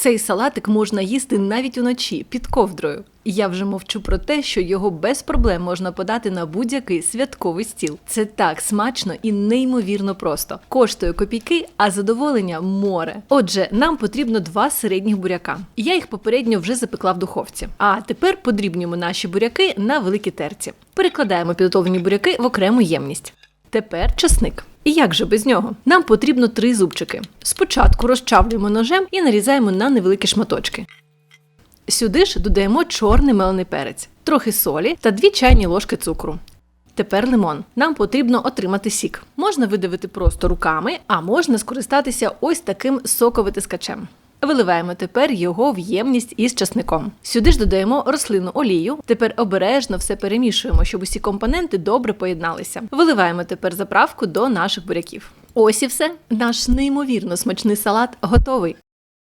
Цей салатик можна їсти навіть уночі під ковдрою. Я вже мовчу про те, що його без проблем можна подати на будь-який святковий стіл. Це так смачно і неймовірно просто. Коштує копійки, а задоволення море. Отже, нам потрібно два середніх буряка. Я їх попередньо вже запекла в духовці. А тепер подрібнюємо наші буряки на великій терці. Перекладаємо підготовлені буряки в окрему ємність. Тепер часник. І як же без нього? Нам потрібно три зубчики. Спочатку розчавлюємо ножем і нарізаємо на невеликі шматочки. Сюди ж додаємо чорний мелений перець, трохи солі та 2 чайні ложки цукру. Тепер лимон. Нам потрібно отримати сік. Можна видавити просто руками, а можна скористатися ось таким соковитискачем. Виливаємо тепер його в ємність із часником. Сюди ж додаємо рослинну олію. Тепер обережно все перемішуємо, щоб усі компоненти добре поєдналися. Виливаємо тепер заправку до наших буряків. Ось і все. Наш неймовірно смачний салат готовий.